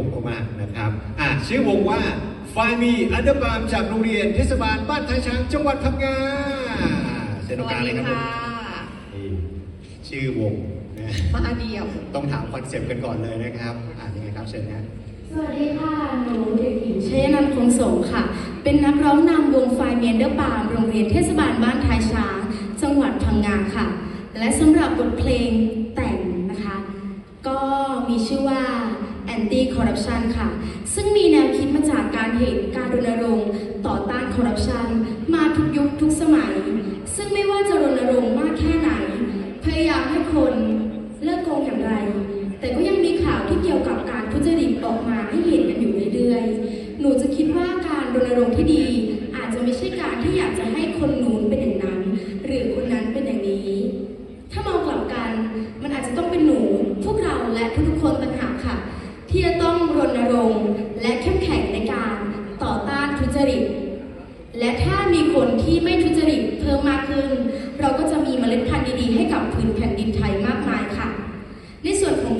6มากๆนะครับอะชื่อวงว่าไฟมีอันเดอร์บามจากโรงเรียนเทศบาลบ้านท้ายช้างจังหวัดพังงาเชิญตรงกลางเลยครับผมนี่ชื่อวงนะมาเดียว ต้องถามคอนเซปต์กันก่อนเลยนะครับอ่ายังไงครับเชิญนะสวัสดีค่ะ หนูเด็กหญิงชยนันท์คงสงค่ะ เป็นนักร้องนำวงไฟเมียนเดอร์ปามโรงเรียนเทศบาลบ้านท้ายช้าง จังหวัดพังงาค่ะ และสำหรับบทเพลงแต่งนะคะ ก็มีชื่อว่า Anti Corruption ค่ะ ซึ่งมีแนวคิดมาจากการเห็นการรณรงค์ต่อต้านคอร์รัปชันมาทุกยุคทุกสมัย ซึ่งไม่ว่าจะรณรงค์มากแค่ไหน พยายามให้คน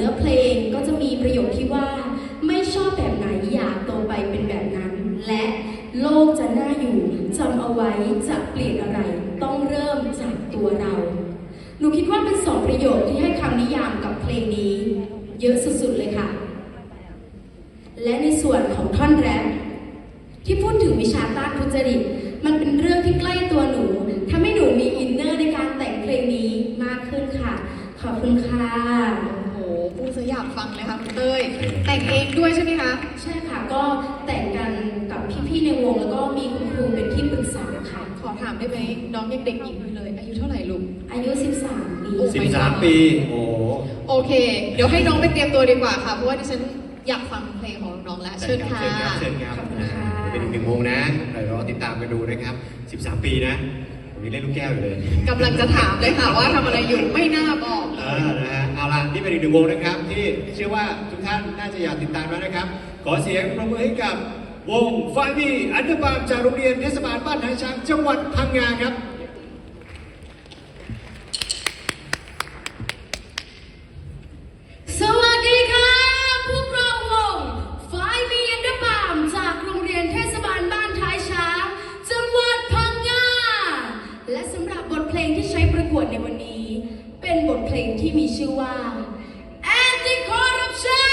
เนื้อเพลงก็จะมีประโยคที่ว่า ไม่ชอบแบบไหนอยากโตไปเป็นแบบนั้น และโลกจะน่าอยู่จำเอาไว้จะเปลี่ยนอะไร ต้องเริ่มจากตัวเรา หนูคิดว่าเป็นสองประโยคที่ให้คำนิยามกับเพลงนี้ เยอะสุดๆเลยค่ะ และในส่วนของท่อนแรปที่พูดถึงวิชาต้านเป็นเรื่องที่ใกล้ตัวหนูทำให้หนูมีอินเนอร์ในการแต่งเพลงนี้มากขึ้นค่ะ ขอบคุณค่ะ โอ้โหพูดซะอยาก ฟังเลยค่ะคุณเต้ย แต่งเองด้วยใช่ไหมคะ ใช่ค่ะก็แต่งกันกับพี่ๆในวงแล้วก็มีคุณครูเป็นที่ปรึกษาค่ะ ขอถามได้ไหมน้องยังเด็กหญิงอยู่เลย อายุเท่าไหร่ลูก อายุ 13 ปีโอ้13ปี โอ้โห โอเค เดี๋ยวให้น้องไปเตรียมตัวดีกว่าค่ะ เพราะว่าดิฉันอยากฟังเพลงของน้องแล้วเชิญค่ะ เชิญครับเชิญครับขอบคุณค่ะ เป็นอีกหนึ่งวงนะเดี๋ยวเราติดตามกันดูนะครับ 13 ปีนะผม ยังเล่นลูกแก้วอยู่เลยกำลังจะถามเลยค่ะว่าทำอะไรอยู่ไม่น่าบอกเลเอย อนะฮะเอาล่ะนี่เป็นอีกหนึ่งวงนะครับ ที่เชื่อว่าทุกท่านน่าจะอยากติดตามแล้วนะครับ ขอเสียงปรบมือให้กับวงฟาบีอันเดอร์บามจากโรงเรียนเทศบาลบ้านทางช้างจังหวัดพังงาครับ ที่มีชื่อว่า anti corruption